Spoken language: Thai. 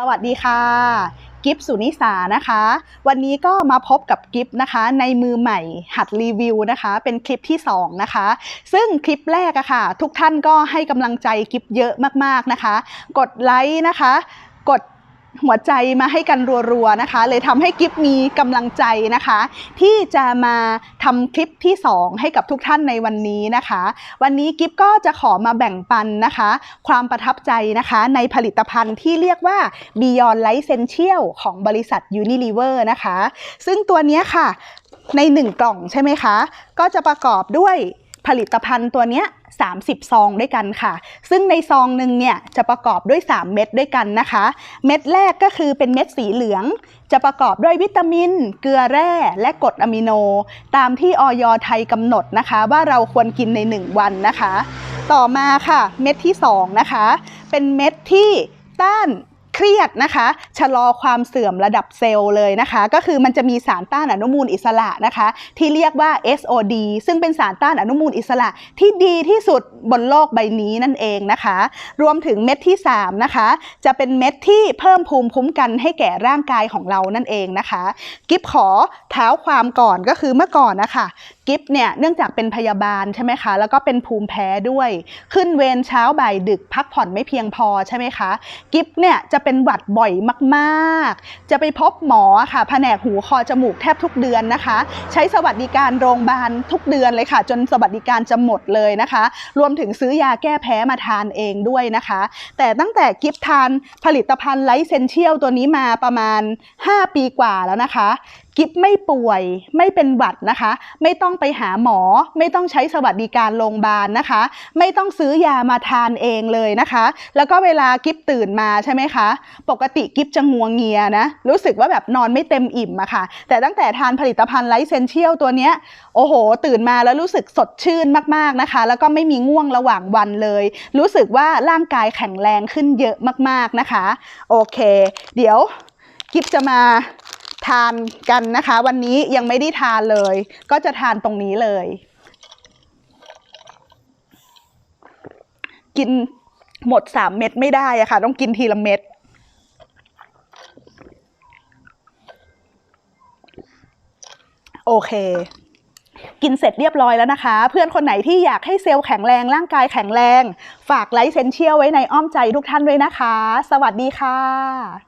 สวัสดีค่ะ กิฟสุนิสานะคะ วันนี้ก็มาพบกับกิฟนะคะ ในมือใหม่หัดรีวิวนะคะ เป็นคลิปที่ 2 นะคะ ซึ่งคลิปแรกอะค่ะ ทุกท่านก็ให้กำลังใจกิฟเยอะมากๆนะคะ กดไลค์นะคะ กด หัวใจมาให้กันรัวๆนะคะ เลยทำให้กิฟมีกำลังใจนะคะ ที่จะมาทำคลิปที่ 2 ให้กับทุกท่านในวันนี้นะคะ วันนี้กิฟก็จะขอมาแบ่งปันนะคะ ความประทับใจนะคะในผลิตภัณฑ์ที่เรียกว่า Beyond Life Essential ของบริษัท Unilever นะคะ ซึ่งตัวนี้ค่ะใน 1 กล่องใช่ไหมคะ ก็จะประกอบด้วย ผลิตภัณฑ์ตัวเนี้ย30 ซองด้วยกันค่ะ ซึ่งในซองหนึ่งเนี่ยจะประกอบด้วย 3 เม็ดด้วยกันนะคะ เม็ดแรกก็คือเป็นเม็ดสีเหลือง จะประกอบด้วยวิตามิน เกลือแร่และกรดอะมิโน ตามที่ออยไทยกำหนดนะคะ ว่าเราควรกินใน 1 วันนะคะ ต่อมาค่ะ เม็ดที่ 2 นะคะ เป็นเม็ดที่ต้าน เครียดนะคะ ชะลอความเสื่อมระดับเซลล์เลยนะคะ ก็คือมันจะมีสารต้านอนุมูลอิสระนะคะ ที่เรียกว่า SOD ซึ่งเป็นสารต้านอนุมูลอิสระที่ดีที่สุดบนโลกใบนี้นั่นเองนะคะ รวมถึงเม็ดที่3นะคะจะเป็นเม็ดที่เพิ่มภูมิคุ้มกันให้แก่ร่างกายของเรานั่นเองนะคะ กิฟขอเท้าความก่อนก็คือเมื่อก่อนนะคะ กิฟเนี่ยเนื่องจากเป็นพยาบาลใช่ไหมคะ แล้วก็เป็นภูมิแพ้ด้วย ขึ้นเวรเช้าบ่ายดึกพักผ่อนไม่เพียงพอใช่ไหมคะ กิฟเนี่ยจะเป็นหวัดบ่อยมากๆ จะไปพบหมอค่ะแผนกหูคอจมูกแทบทุกเดือนนะคะ ใช้สวัสดิการโรงพยาบาลทุกเดือนเลยค่ะ จนสวัสดิการจะหมดเลยนะคะ รวมถึงซื้อยาแก้แพ้มาทานเองด้วยนะคะ แต่ตั้งแต่กิฟทานผลิตภัณฑ์ไลท์เซนเชียลตัวนี้มาประมาณ 5 ปีกว่าแล้วนะคะ กิฟไม่ป่วยไม่เป็นหวัดนะคะ ไม่ต้องไปหาหมอ ไม่ต้องใช้สวัสดิการโรงพยาบาลนะคะ ไม่ต้องซื้อยามาทานเองเลยนะคะ แล้วก็เวลากิฟตื่นมาใช่ไหมคะ ปกติกิฟจะงัวงเงียนะ รู้สึกว่าแบบนอนไม่เต็มอิ่มอะค่ะ แต่ตั้งแต่ทานผลิตภัณฑ์ไลท์เซนเชียลตัวเนี้ยโอ้โห ตื่นมาแล้วรู้สึกสดชื่นมากๆนะคะ แล้วก็ไม่มีง่วงระหว่างวันเลย รู้สึกว่าร่างกายแข็งแรงขึ้นเยอะมากๆนะคะ โอเค เดี๋ยวกิฟจะมา ทานกันนะคะ วันนี้ยังไม่ได้ทานเลย ก็จะทานตรงนี้เลย กินหมดสามเม็ดไม่ได้อะค่ะ ต้องกินทีละเม็ดโอเค กินเสร็จเรียบร้อยแล้วนะคะ เพื่อนคนไหนที่อยากให้เซลล์แข็งแรงร่างกายแข็งแรง ฝากไลท์เซนเชียลไว้ในอ้อมใจทุกท่านด้วยนะคะ สวัสดีค่ะ